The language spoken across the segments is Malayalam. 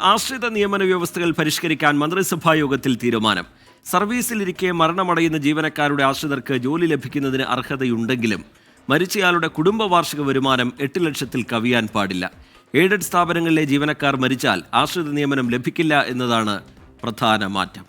ആശ്രിത നിയമന വ്യവസ്ഥകൾ പരിഷ്കരിക്കാൻ മന്ത്രിസഭാ യോഗത്തിൽ തീരുമാനം. സർവീസിലിരിക്കെ മരണമടയുന്ന ജീവനക്കാരുടെ ആശ്രിതർക്ക് ജോലി ലഭിക്കുന്നതിന് അർഹതയുണ്ടെങ്കിലും മരിച്ചയാളുടെ കുടുംബ വാർഷിക വരുമാനം എട്ട് ലക്ഷത്തിൽ കവിയാൻ പാടില്ല. എയ്ഡഡ് സ്ഥാപനങ്ങളിലെ ജീവനക്കാർ മരിച്ചാൽ ആശ്രിത നിയമനം ലഭിക്കില്ല എന്നതാണ് പ്രധാന മാറ്റം.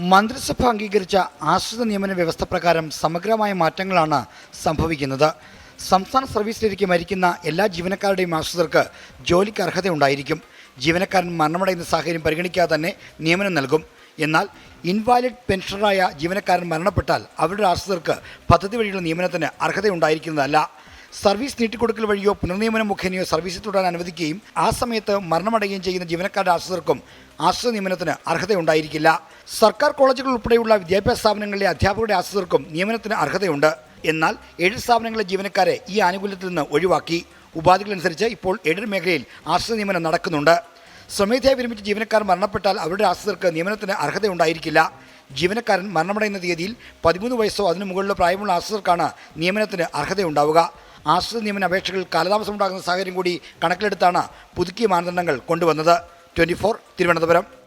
മന്ത്രിസഭ അംഗീകരിച്ച ആശ്രിത നിയമന വ്യവസ്ഥ പ്രകാരം സമഗ്രമായ മാറ്റങ്ങളാണ് സംഭവിക്കുന്നത്. സംസ്ഥാന സർവീസിലിരിക്കെ മരിക്കുന്ന എല്ലാ ജീവനക്കാരുടെയും ആശ്രിതർക്ക് ജോലിക്ക് അർഹതയുണ്ടായിരിക്കും. ജീവനക്കാരൻ മരണമടയുന്ന സാഹചര്യം പരിഗണിക്കാതെ തന്നെ നിയമനം നൽകും. എന്നാൽ ഇൻവാലിഡ് പെൻഷനറായ ജീവനക്കാരൻ മരണപ്പെട്ടാൽ അവരുടെ ആശ്രിതർക്ക് പദ്ധതി വഴിയുള്ള നിയമനത്തിന് അർഹതയുണ്ടായിരിക്കുന്നതല്ല. സർവീസ് നീട്ടിക്കൊടുക്കൽ വഴിയോ പുനർനിയമനം മുഖേനയോ സർവീസിൽ തുടരാൻ അനുവദിക്കുകയും ആ സമയത്ത് മരണമടയുകയും ചെയ്യുന്ന ജീവനക്കാരുടെ ആശ്രിതർക്കും ആശ്രിത നിയമനത്തിന് അർഹതയുണ്ടായിരിക്കില്ല. സർക്കാർ കോളേജുകൾ ഉൾപ്പെടെയുള്ള വിദ്യാഭ്യാസ സ്ഥാപനങ്ങളിലെ അധ്യാപകരുടെ ആശ്രിതർക്കും നിയമനത്തിന് അർഹതയുണ്ട്. എന്നാൽ എയ്ഡഡ് സ്ഥാപനങ്ങളിലെ ജീവനക്കാരെ ഈ ആനുകൂല്യത്തിൽ നിന്ന് ഒഴിവാക്കി. ഉപാധികളനുസരിച്ച് ഇപ്പോൾ എയ്ഡഡ് മേഖലയിൽ ആശ്രിത നിയമനം നടക്കുന്നുണ്ട്. സ്വമേധയാ വിരമിച്ച ജീവനക്കാർ മരണപ്പെട്ടാൽ അവരുടെ ആശ്രിതർക്ക് നിയമനത്തിന് അർഹതയുണ്ടായിരിക്കില്ല. ജീവനക്കാരൻ മരണമടയുന്ന തീയതിയിൽ പതിമൂന്ന് വയസ്സോ അതിനു മുകളിലോ പ്രായമുള്ള ആശ്രിതർക്കാണ് നിയമനത്തിന് അർഹതയുണ്ടാവുക. ആശ്രിത നിയമന അപേക്ഷകൾ കാലതാമസമുണ്ടാകുന്ന സാഹചര്യം കൂടി കണക്കിലെടുത്താണ് പുതുക്കിയ മാനദണ്ഡങ്ങൾ കൊണ്ടുവന്നത്. ട്വന്റി തിരുവനന്തപുരം.